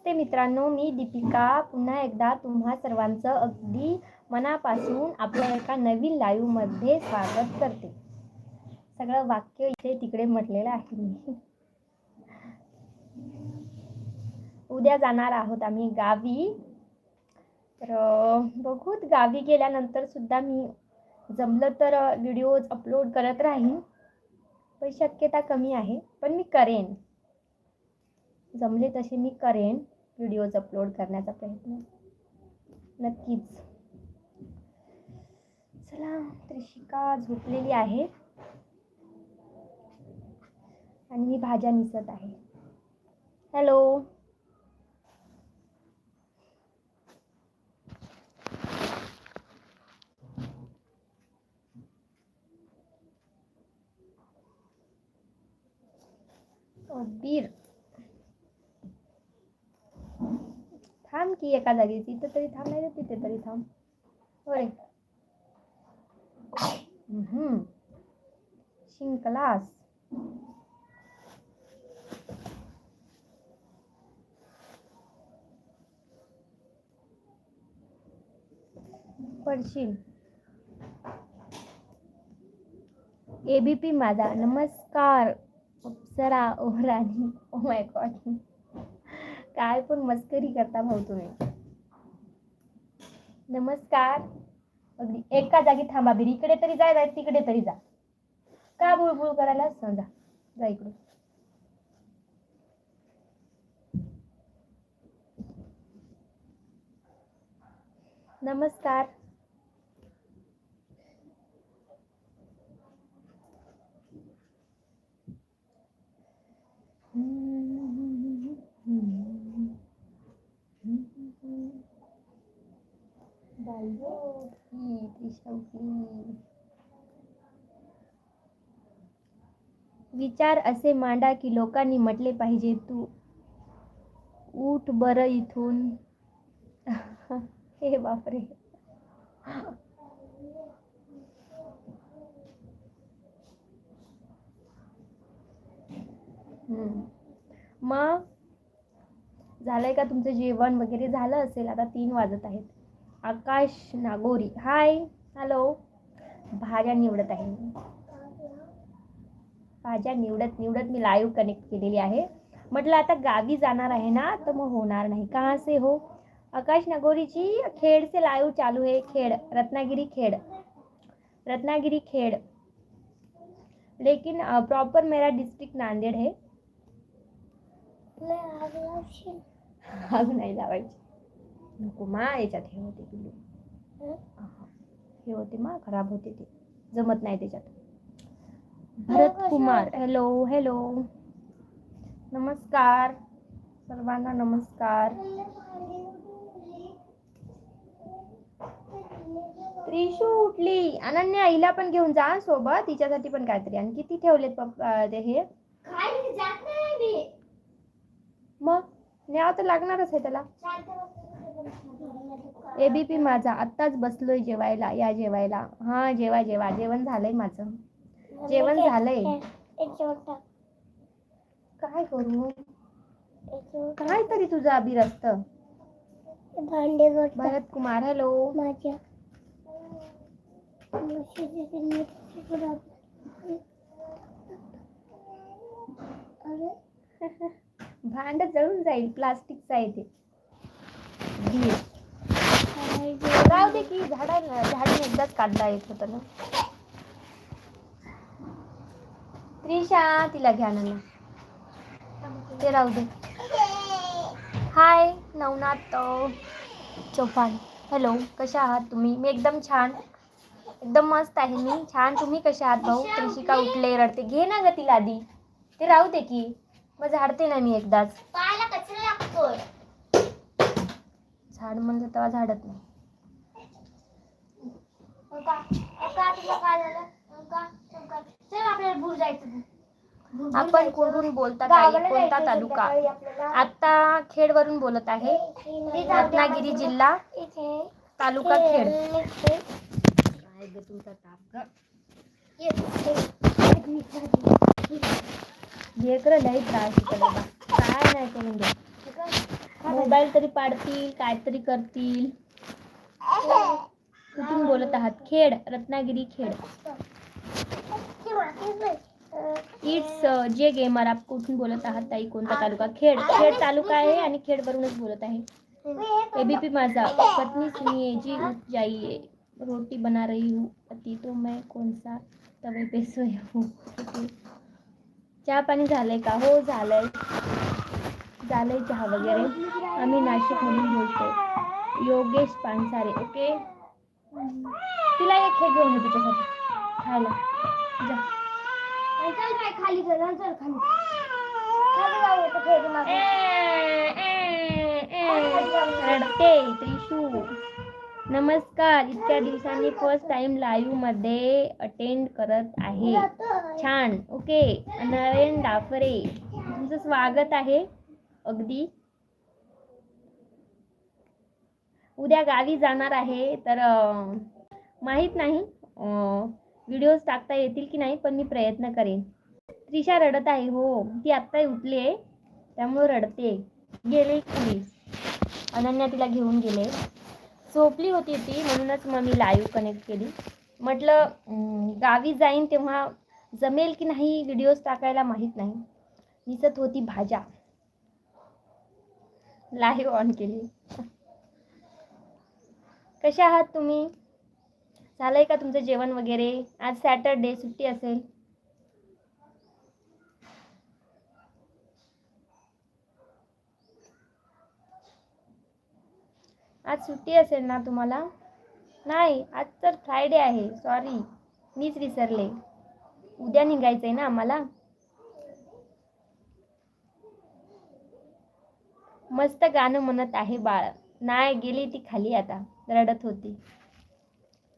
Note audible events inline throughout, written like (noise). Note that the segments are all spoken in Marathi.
नमस्ते मित्रांनो मी दीपिका. पुन्हा एकदा तुम्हा सर्वांचं अगदी मनापासून आपल्या एका नवीन लाईव्हमध्ये स्वागत करते. सगळं वाक्य इथे तिकडे म्हटलेलं आहे मी. उद्या जाणार आहोत आम्ही गावी. तर बघूत गावी गेल्यानंतर सुद्धा मी जमलं तर व्हिडिओज अपलोड करत राहीन. पण शक्यता कमी आहे पण मी करेन. जमले तसे मी करेन. व्हिडिओज अपलोड करण्याचा प्रयत्न. नक्कीच. चला त्रिशिका झोपलेली आहे. आणि मी भाज्या निसत आहे. हॅलो बीर की एका जागी तिथं तरी थांब नाही तिथे तरी थांब होय हम्म. शिंकलास पडशील एबीपी माझा नमस्कार अप्सरा ओ राणी ओ माय गॉड काय पण मस्करी करता भाऊ तुम्ही. नमस्कार. अगदी एका जागी थांबा बिरी इकडे तरी जाय जाय तिकडे तरी जा. का बुळबुळ करायला? जा जा इकडे नमस्कार. Hmm. उठली त्रिशा विचार असे मांडा की लोकांनी म्हटले पाहिजे तू उठ बरं इथून. हे बापरे. हम्म. मग? झालंय का तुमचं जेवण वगैरे? झालं असेल आता तीन वाजत आहेत. आकाश नागोरी. हाय. हॅलो. भाज्या निवडत आहे भाज्या निवडत निवडत मी लाईव्ह कनेक्ट केलेली आहे. म्हटलं आता गावी जाणार आहे ना तर मग होणार नाही. कहाँ से हो? आकाश नागोरीची खेड से लाईव्ह चालू है खेड. रत्नागिरी खेड. रत्नागिरी खेड. लेकिन प्रॉपर मेरा डिस्ट्रिक्ट नांदेड है आग नाही लावायची. नको मा याच्यात हे होते पिल्लू. हे होते मा खराब होते ते. जमत नाही त्याच्यात. Bharat Kumar hello hello. नमस्कार. सर्वांना नमस्कार. त्रिशू उठली. अनन्या हिला पण घेऊन जा सोबत. तिच्यासाठी पण काहीतरी. आणि किती ठेवलेत ते हे? मग? न्याव तर लागणारच आहे त्याला. एबीपी माझा आत्ताच बसलोय जेवायला या जेवायला. हा जेवा जेवा. जेवण झालंय माझं. जेवण झालंय. काय करू? काय तरी तुझं अभिरस्त? भांडे भरत कुमार हॅलो. भांड जळून जाईल प्लास्टिकचं आहे ते? राहू दे की झाडा झाडून एकदाच काढता येत होतं ना. त्रिशा तिला घ्या ना ते राहू दे. हाय नवनाथ चौफान हॅलो कशा आहात तुम्ही? मी एकदम छान. एकदम मस्त आहे मी. छान. तुम्ही कशा आहात भाऊ? त्रिशिका उठले रडते. घे ना ग तिला आधी. ते राहू दे की. मग झाडते ना मी एकदाच. कचरा झाड म्हणलं तेव्हा झाडत नाही. आपण कुठून बोलता ताई? गावाला कोणता तालुका. आता खेडवरून बोलत आहे. रत्नागिरी जिल्हा तालुका खेड. तुमचा ताप ग. लेकरं लई त्रास. काय नाही करून दे? मोबाईल तरी पाडतील, काहीतरी करतील. कुठून बोलत आहात? Khed, Ratnagiri Khed. It's J gamer आप कुठून बोलत आहात ताई? कोणता तालुका? खेड. खेड तालुका आहे आणि खेडवरूनच बोलत आहे. एबीपी माझा. पत्नी सुनिए जी उठ जाइए रोटी बना रही हूँ. पति तो मैं कौन सा तवे पे सोया हूँ. चहा पाणी झालंय का? हो, झालंय. झालंय चहा वगैरे. आम्ही नाशिकमधून बोलतो. योगेश पानसारे ओके? तिला एक हे घेऊन ये तुझ्यासाठी खायला. जा. खाली. रडते त्रिशू. नमस्कार. इतक्या दिवसांनी फर्स्ट टाइम लाईव्हमध्ये अटेंड करत आहे. छान. ओके. नारायण डाफरे. तुमचं स्वागत आहे. अगदी. उद्या गावी जाणार आहे तर माहीत नाही व्हिडिओज टाकता येतील की नाही पण मी प्रयत्न करेन. त्रिशा रडत आहे हो. ती आत्ता उठली आहे त्यामुळे रडते. गेले की अनन्या तिला घेऊन गेले. झोपली होती ती म्हणूनच मग मी लाईव्ह कनेक्ट केली. म्हटलं गावी जाईन तेव्हा जमेल की नाही व्हिडिओज टाकायला माहीत नाही. दिसत होती भाज्या. लाईव्ह ऑन केली. कशा आहात तुम्ही? झालंय का तुमचं जेवण वगैरे? आज सॅटरडे सुट्टी असेल. आज सुट्टी असेल ना तुम्हाला? नाही आज तर फ्रायडे आहे. सॉरी मीच विसरले. उद्या निघायचं आहे ना आम्हाला? मस्त गाणं म्हणत आहे बाळ. नाही गेली ती खाली आता. रडत होती.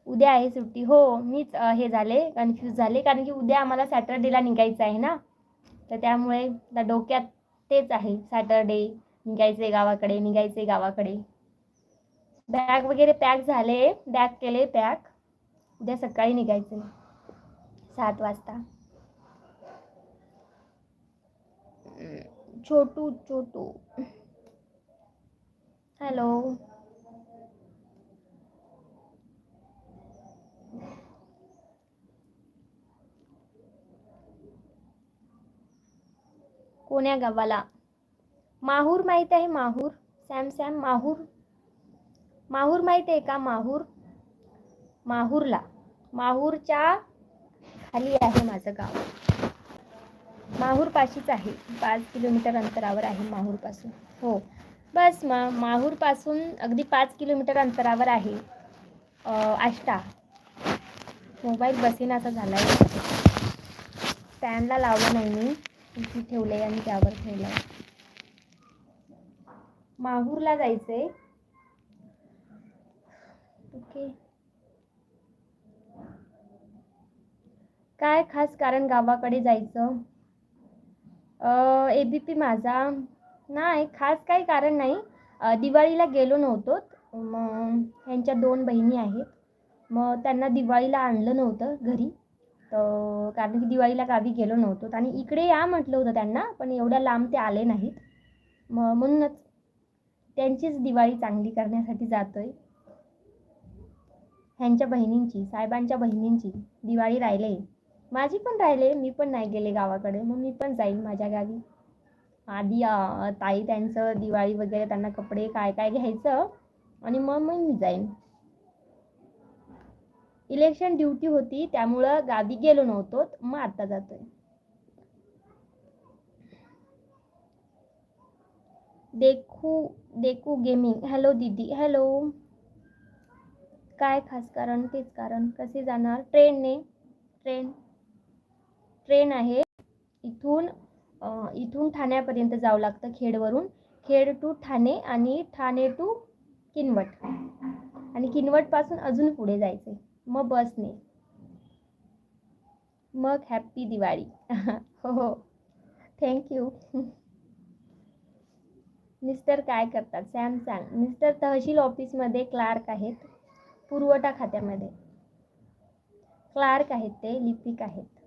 उद्या आहे सुट्टी. हो मीच हे झाले कन्फ्यूज झाले. कारण की उद्या आम्हाला सॅटरडेला निघायचं आहे ना? तर त्यामुळे त्या डोक्यात तेच आहे. सॅटरडे निघायचे गावाकडे निघायचे गावाकडे. बॅग वगैरे पॅक झाले. बॅग केले पॅक. उद्या सकाळी निघायचे सात वाजता. छोटू छोटू. हॅलो. कोण्या गावाला? माहूर माहीत आहे Mahur? Sam Sam Mahur? Mahur माहीत आहे का माहूर? माहूरला. माहूरच्या खाली आहे माझं गाव. माहूर पाशीच आहे. पाच किलोमीटर अंतरावर आहे माहूरपासून हो. बस मा माहूरपासून अगदी पाच किलोमीटर अंतरावर आहे आष्टा. मोबाईल बसेनासा झाला आहे स्टँडला लावला नाही मी. इथे ठेवलं आहे आणि त्यावर ठेवलं आहे माहूरला जायचं आहे ओके. काय खास कारण गावाकडे जायचं? ए बी पी माझा. नाही खास काही कारण नाही. दिवाळीला गेलो नव्हतो. मग ह्यांच्या दोन बहिणी आहेत. मग त्यांना दिवाळीला आणलं नव्हतं घरी. तर कारण की दिवाळीला गावी गेलो नव्हतो. आणि इकडे या म्हटलं होतं त्यांना पण एवढ्या लांब ते आले नाहीत. मग म्हणूनच त्यांचीच दिवाळी चांगली करण्यासाठी जातो आहे ह्यांच्या बहिणींची साहेबांच्या बहिणींची दिवाळी राहिले माझी पण राहिले मी पण नाही गेले गावाकडे. मग मी पण जाईन माझ्या गावी. आधी ताई त्यांचं दिवाळी वगैरे त्यांना कपडे काय काय घ्यायचं आणि मग मग मी जाईन. इलेक्शन ड्युटी होती त्यामुळं गावी गेलो नव्हतो मग आता जातोय. देखू देखू गेमिंग हॅलो दीदी. हॅलो काय खास कारण? तेच कारण. कसे जाणार? ट्रेनने ट्रेन ट्रेन आहे. इथून इथून ठाण्यापर्यंत जावं लागतं खेडवरून. खेड टू ठाणे आणि ठाणे टू किनवट. आणि किनवटपासून अजून पुढे जायचं आहे मग बसने. मग हॅप्पी दिवाळी. (laughs) हो हो. थँक्यू (laughs) मिस्टर काय करतात? सॅम सांग. मिस्टर तहसील ऑफिसमध्ये क्लार्क आहेत. पुरवठा खात्यामध्ये. क्लार्क आहेत ते लिपिक आहेत.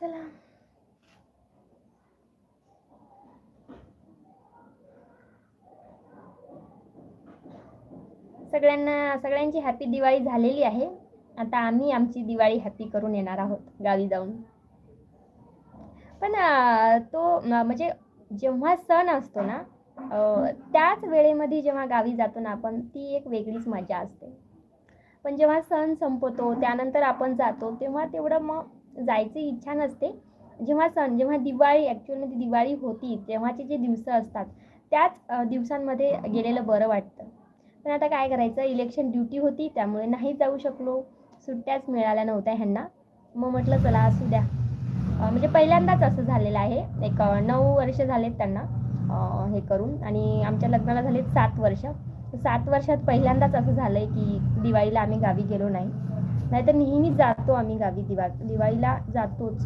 चला. सगळ्यांना सगळ्यांची हॅपी दिवाळी झालेली आहे. आता आम्ही आमची दिवाळी हॅपी करून येणार आहोत गावी जाऊन. पण तो म्हणजे जेव्हा सण असतो ना त्याच वेळेमध्ये जेव्हा गावी जातो ना आपण ती एक वेगळीच मजा असते. पण जेव्हा सण संपतो त्यानंतर आपण जातो तेव्हा तेवढं मग जायची इच्छा नसते. जेव्हा सण जेव्हा दिवाळी ॲक्च्युअलमध्ये दिवाळी होती तेव्हाचे जे दिवस असतात त्याच दिवसांमध्ये गेलेलं बरं वाटतं. पण आता काय करायचं? इलेक्शन ड्युटी होती त्यामुळे नाही जाऊ शकलो. सुट्ट्याच मिळाल्या नव्हत्या ह्यांना. मग म्हटलं चला असू द्या. म्हणजे पहिल्यांदाच असं झालेलं आहे. एक नऊ वर्ष झालेत त्यांना हे करून. आणि आमच्या लग्नाला झालेत सात वर्ष. सात वर्षात पहिल्यांदाच असं झालं आहे की दिवाळीला आम्ही गावी गेलो नाही. नाहीतर नेहमीच जातो आम्ही गावी दिवा दिवाळीला जातोच.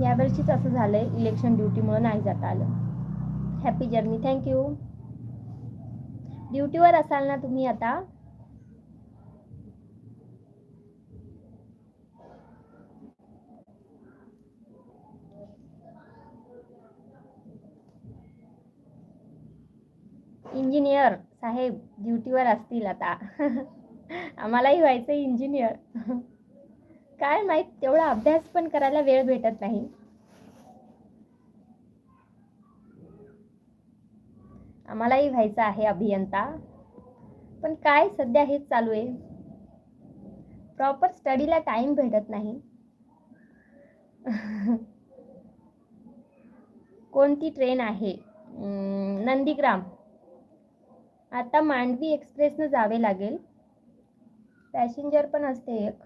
यावर्षीच असं झालंय इलेक्शन ड्युटीमुळे नाही जाता आलं. हॅपी जर्नी थँक्यू ड्युटीवर असाल ना तुम्ही आता? इंजिनियर साहेब ड्युटीवर असतील आता. (laughs) आम्हालाही व्हायचं इंजिनियर. काय माहीत तेवढा अभ्यास पण करायला वेळ भेटत नाही. आम्हालाही व्हायचं आहे अभियंता. पण काय सध्या हेच चालू आहे. प्रॉपर स्टडीला टाइम भेटत नाही. कोणती ट्रेन आहे? नंदीग्राम. आता मांडवी एक्सप्रेसनं जावे लागेल. पॅसेंजर पण असते एक.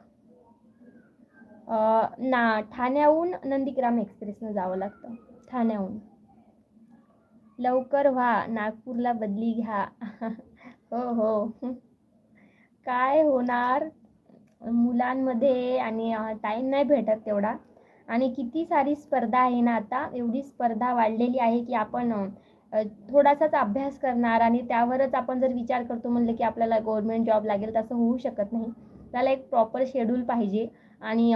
ना ठाण्याहून नंदीग्राम एक्सप्रेसनं जावं लागतं. ठाण्याहून. लवकर व्हा नागपूरला बदली घ्या. (laughs) हो हो. काय होणार? मुलांमध्ये आणि टाईम नाही भेटत तेवढा. आणि किती सारी स्पर्धा आहे ना आता एवढी स्पर्धा वाढलेली आहे की आपण थोडासाच अभ्यास करणार आणि त्यावरच आपण जर विचार करतो म्हणलं की आपल्याला गव्हर्मेंट जॉब लागेल तसं होऊ शकत नाही. त्याला एक प्रॉपर शेड्यूल पाहिजे आणि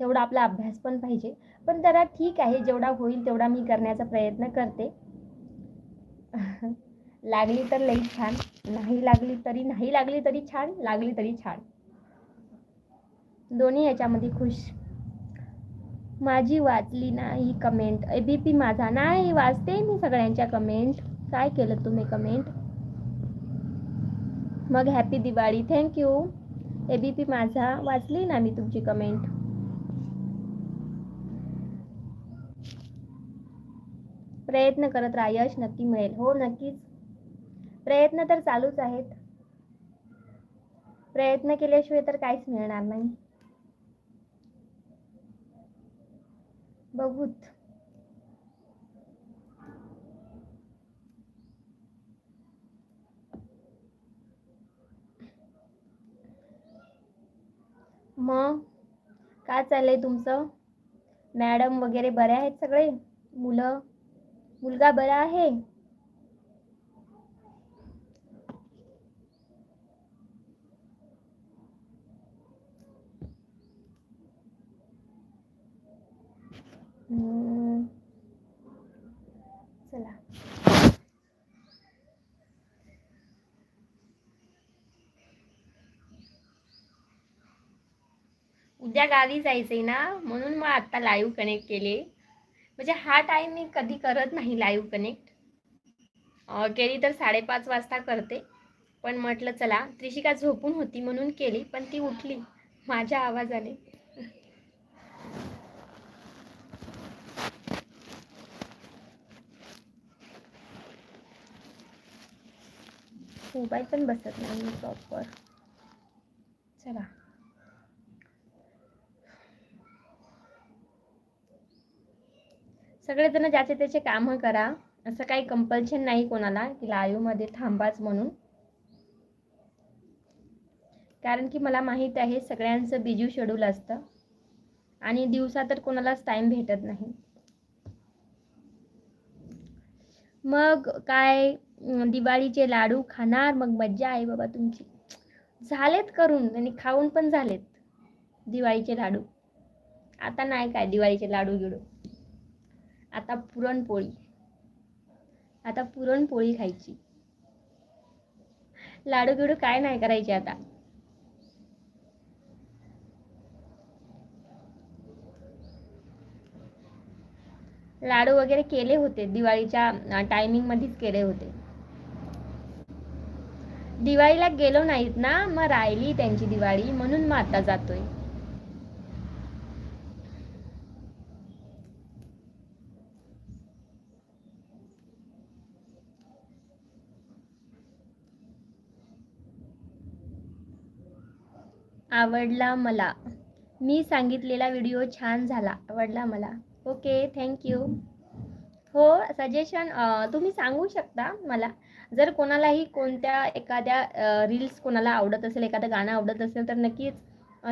तेवढा आपला अभ्यास पण पाहिजे. पण जरा ठीक आहे जेवढा होईल तेवढा मी करण्याचा प्रयत्न करते. (laughs) लागली तर लई छान नाही लागली तरी नाही लागली तरी छान लागली तरी छान. दोन्ही याच्यामध्ये खुश. माझी वाचली नाही कमेंट ए बी पी माझा नाही वाचते मी सगळ्यांच्या कमेंट काय केलं तुम्ही कमेंट मग happy Diwali. Thank you A B P माझा वाचली ना मी तुमची कमेंट प्रयत्न करत राहा यश नक्की मिळेल. हो नक्कीच. प्रयत्न तर चालूच आहेत. प्रयत्न केल्याशिवाय तर काहीच मिळणार नाही. बघूत. मग काय चाललंय तुमचं? मॅडम वगैरे बरे आहेत सगळे? मुलं? मुलगा बरा आहे? चला. उद्या गावी जायचंय ना म्हणून मग आता लाईव्ह कनेक्ट केले. म्हणजे हा टाइम मी कधी करत नाही लाईव्ह कनेक्ट केली तर साडेपाच वाजता करते. पण म्हटलं चला त्रिशिका झोपून होती म्हणून केली पण ती उठली. माझ्या आवाजाने. मोबाईल पण बसत नाही प्रॉपर चला. सगळेजण ज्याचे त्याचे कामं करा. असं काही कंपल्शन नाही कोणाला की लाईव्हमध्ये थांबाच म्हणून. कारण की मला माहीत आहे सगळ्यांचं बिजू शेड्यूल असतं. आणि दिवसा तर कोणालाच टाईम भेटत नाही. मग काय? दिवाळीचे लाडू खाणार मग मज्जा आहे बाबा तुमची. झालेत करून आणि खाऊन पण झालेत दिवाळीचे लाडू. आता नाही काय दिवाळीचे लाडू गिडू. आता पुरणपोळी. आता पुरणपोळी खायची. लाडू बिडू काय नाही करायचे आता. लाडू वगैरे केले होते दिवाळीच्या टायमिंग मध्येच केले होते. दिवाळीला गेलो नाहीत ना मग राहिली त्यांची दिवाळी म्हणून मग आता जातोय. आवडला मला. मी सांगितलेला व्हिडिओ छान झाला. आवडला मला. ओके थँक्यू हो सजेशन तुम्ही सांगू शकता मला? जर कोणालाही कोणत्या एखाद्या रील्स कोणाला आवडत असेल एखादं गाणं आवडत असेल तर नक्कीच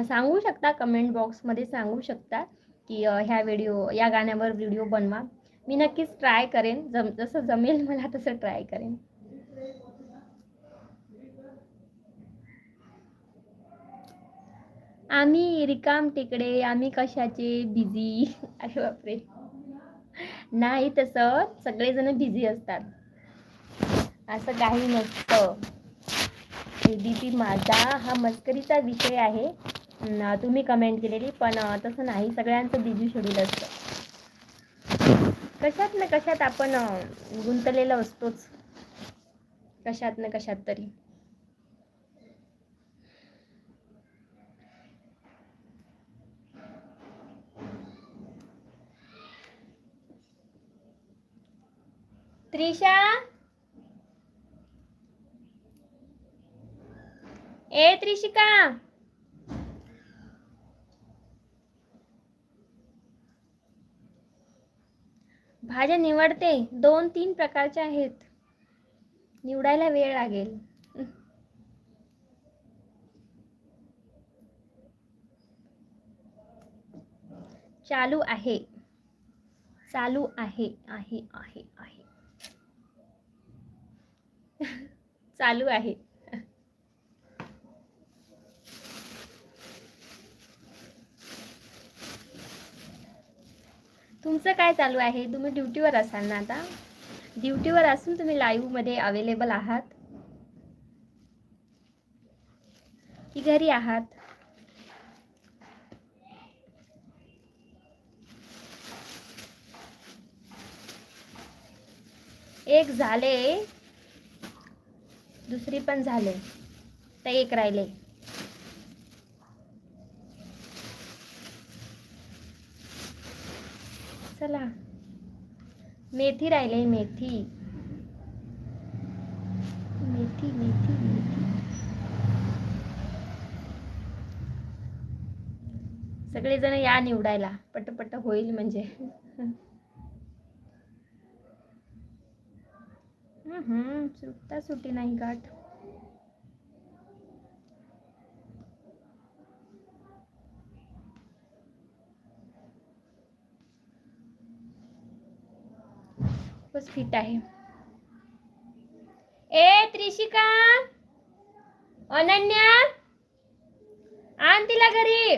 सांगू शकता. कमेंट बॉक्समध्ये सांगू शकता की ह्या व्हिडिओ या गाण्यावर व्हिडिओ बनवा. मी नक्कीच ट्राय करेन. जम जसं जमेल मला तसं ट्राय करेन. आम्ही रिकाम टेकडे आम्ही कशाचे बिझी (laughs) अरे बापरे. नाही तसं सगळेजण बिझी असतात. असं काही नसतं. एबीपी माझा हा मस्करीचा विषय आहे. तुम्ही कमेंट केलेली पण तसं नाही. सगळ्यांचं बिझी शेड्यूल असतं. कशात ना कशात आपण गुंतलेलं असतोच. कशात ना कशात तरी. त्रिशा! ए त्रिशिका. भाज्या निवडते. दोन तीन प्रकारच्या आहेत. निवडायला वेळ लागेल. चालू आहे. चालू आहे आहे आहे आहे. चालू आहे. तुमचं काय चालू आहे? तुम्ही ड्युटीवर असाल ना आता? ड्युटीवर असून तुम्ही लाईव्हमध्ये अवेलेबल आहात? की घरी आहात? एक झाले. दुसरी पण झाले. तर एक राहिले. चला. मेथी राहिले मेथी. मेथी मेथी मेथी. सगळेजण या निवडायला. पटपट होईल म्हणजे. सुटता सुटी नाही गाठ. खूपच फिट आहे. ए त्रिशिका! अनन्या! आण तिला घरी!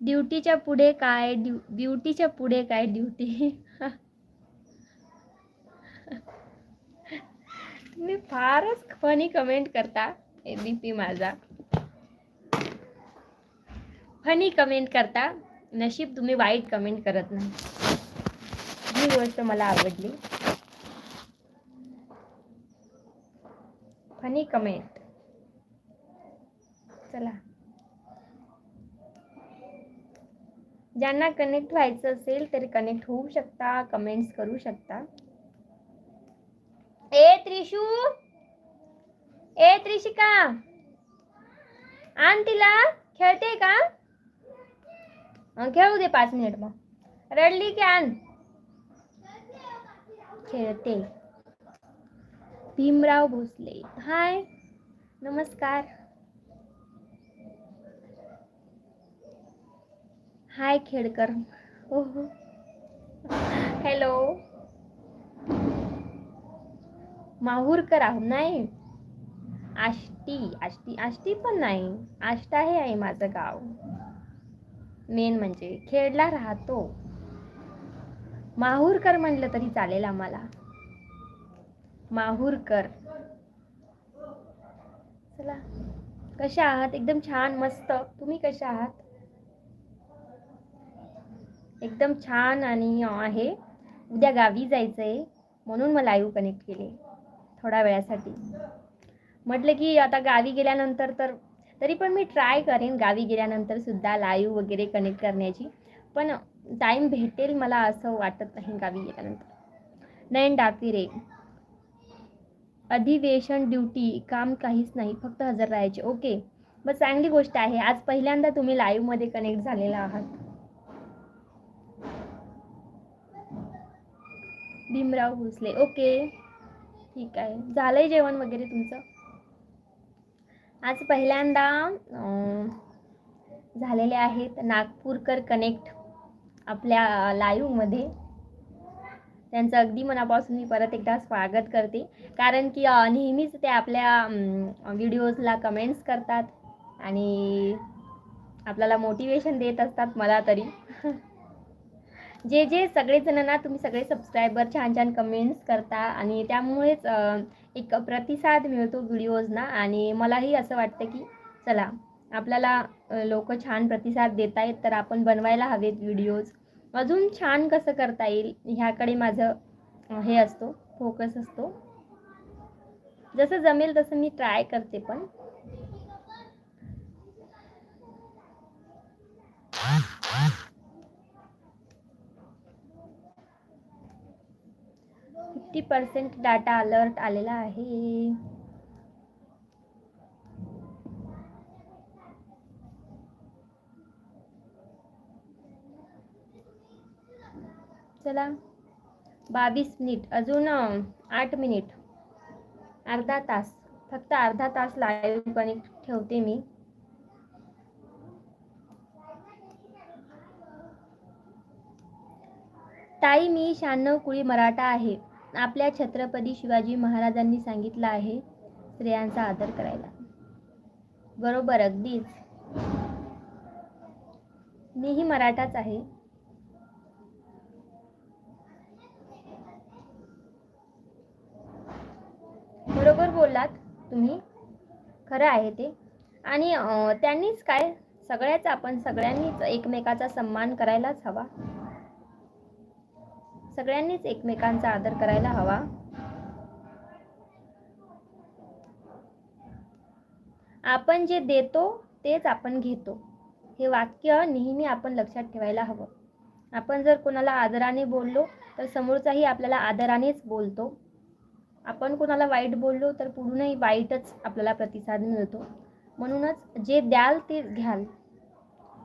ड्युटीच्या पुढे काय? ड्युटीच्या पुढे काय ड्युटी? (laughs) तुम्ही फारच फनी कमेंट करता ए बी पी माझा. फनी कमेंट करता नशीब तुम्ही वाईट कमेंट करत नाही. ही गोष्ट मला आवडली. Funny comment. चला. ज्यांना कनेक्ट व्हायचं असेल तरी कनेक्ट होऊ शकता कमेंट्स करू शकता. ए त्रिशू! ए त्रिशिका! आण तिला खेळते का? खेळू दे पाच मिनिट मग. रडली की आण. खेळते. भीमराव भोसले. हाय. नमस्कार. हाय खेडकर हो हॅलो. माहूरकर आहो नाही. आष्टी. आष्टी आष्टी पण नाही. आष्टा हे आहे माझं गाव. मेन म्हणजे खेडला राहतो. माहूरकर म्हणलं तरी चालेल आम्हाला. माहूरकर. चला. कशा आहात? एकदम छान मस्त. तुम्ही कशा आहात? एकदम छान आणि आहे. उद्या गावी जायचं आहे म्हणून मला लाईव्ह कनेक्ट केले थोड्या वेळासाठी. म्हटलं की आता गावी गेल्यानंतर तर तरी पण मी ट्राय करेन गावी गेल्यानंतर सुद्धा लाईव्ह वगैरे कनेक्ट करण्याची. पण टाईम भेटेल मला असं वाटत नाही गावी गेल्यानंतर. नयन डापिरे अधिवेशन ड्युटी काम काहीच नाही फक्त हजर राहायचे. ओके मग चांगली गोष्ट आहे. आज पहिल्यांदा तुम्ही लाईव्हमध्ये कनेक्ट झालेला आहात. भीमराव भोसले. ओके ठीक आहे. झालंय जेवण वगैरे तुमचं? आज पहिल्यांदा झालेले आहेत नागपूरकर कनेक्ट आपल्या लाईव्हमध्ये त्यांचं अगदी मनापासून मी परत एकदा स्वागत करते. कारण की नेहमीच ते आपल्या व्हिडिओजला कमेंट्स करतात आणि आपल्याला मोटिवेशन देत असतात मला तरी. (laughs) जे जे सगळेजण ना तुम्ही सगळे सबस्क्रायबर छान छान कमेंट्स करता आणि त्यामुळेच एक प्रतिसाद मिळतो व्हिडिओजना आणि मलाही असं वाटतं की चला आपल्याला लोक छान प्रतिसाद देत आहेत तर आपण बनवायला हवेत व्हिडिओज. अजून छान कसं करता येईल ह्याकडे माझं हे असतो फोकस असतो. जसं जमेल तसं मी ट्राय करते पण. फिफ्टी पर्सेंट डाटा अलर्ट आलेला आहे? चला बावीस मिनिट अजून आठ मिनिट. अर्धा तास फक्त अर्धा तास लाईव्ह कनेक्ट ठेवते मी. ताई मी शहाण्णव कुळी मराठा आहे. आपल्या छत्रपती शिवाजी महाराजांनी सांगितलं आहे स्त्रियांचा आदर करायला. बरोबर अगदीच. मीही मराठाच आहे. बरोबर बोललात तुम्ही. खरं आहे ते. आणि त्यांनीच काय? सगळ्याच आपण सगळ्यांनीच एकमेकाचा सन्मान करायलाच हवा. सगळ्यांनीच एकमेकांचा आदर करायला हवा. आपण जे देतो तेच आपण घेतो. हे वाक्य नेहमी आपण लक्षात ठेवायला हवं. आपण जर कोणाला आदराने बोललो तर समोरचाही आपल्याला आदरानेच बोलतो. आपण कोणाला वाईट बोललो तर पुढूनही वाईटच आपल्याला प्रतिसाद मिळतो. म्हणूनच जे द्याल ते घ्याल.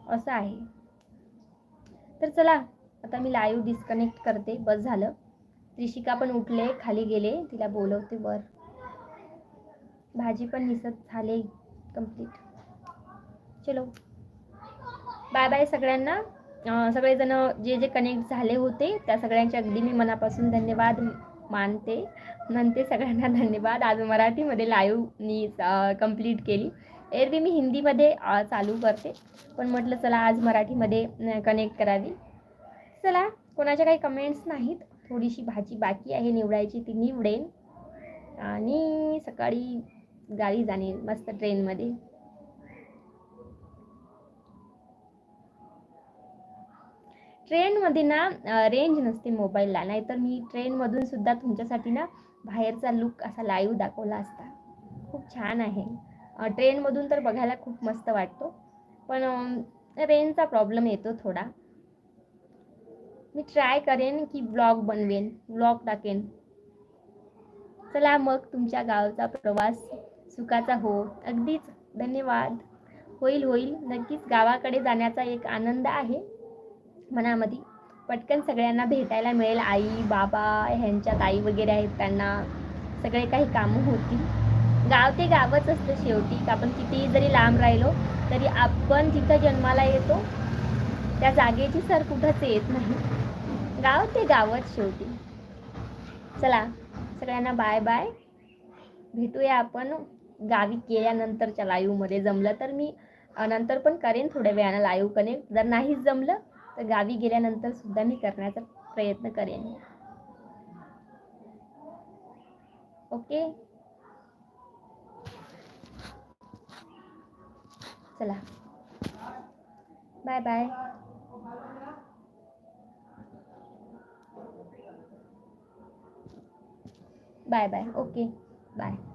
असं आहे. तर चला आता मी लाईव्ह डिस्कनेक्ट करते. बस झालं. त्रिशिका पण उठले खाली गेले. तिला बोलवते वर. भाजी पण निसत झाले कंप्लीट चलो. बाय बाय सगळ्यांना. सगळेजण जे जे कनेक्ट झाले होते त्या सगळ्यांचे अगदी मी मनापासून धन्यवाद मानते. म्हणते सगळ्यांना धन्यवाद. आज मराठीमध्ये लाईव्ह मी कंप्लीट केली. एरवी मी हिंदीमध्ये चालू करते. पण म्हटलं चला आज मराठीमध्ये कनेक्ट करावी. चला कोणाच्या काही कमेंट्स नाहीत? थोडीशी भाजी बाकी आहे निवडायची ती निवडेन. आणि सकाळी गाडी जाणे मस्त ट्रेनमध्ये. ट्रेनमध्ये ना रेंज नसते मोबाईलला नाहीतर मी ट्रेनमधून सुद्धा तुमच्यासाठी ना बाहेरचा लुक असा लाईव्ह दाखवला असता. खूप छान आहे. ट्रेनमधून तर बघायला खूप मस्त वाटतो. पण रेंजचा प्रॉब्लेम येतो थोडा. मी ट्राय करेन की ब्लॉग बनवेन ब्लॉग टाकेन. चला मग तुमच्या गावचा प्रवास सुखाचा हो. अगदीच धन्यवाद. होईल होईल. नक्कीच गावाकडे जाण्याचा एक आनंद आहे मनामध्ये. पटकन सगळ्यांना भेटायला मिळेल. आई बाबा ह्यांच्या ताई वगैरे आहेत त्यांना. सगळे काही कामं होतील. गाव ते गावच असतं शेवटी. आपण कितीही जरी लांब राहिलो तरी आपण जिथं जन्माला येतो त्या जागेची सर कुठंच येत नाही. गाव ते गावच शेवटी. चला सगळ्यांना बाय बाय भेटूया आपण गावी गेल्यानंतरच्या लाईव्हमध्ये जमलं तर मी नंतर पण करेन थोड्या वेळानं लाईव्ह कनेक्ट जर नाहीच जमलं तर गावी गेल्यानंतर सुद्धा मी करण्याचा प्रयत्न करेन. ओके? चला. Bye bye bye bye. Okay. Bye.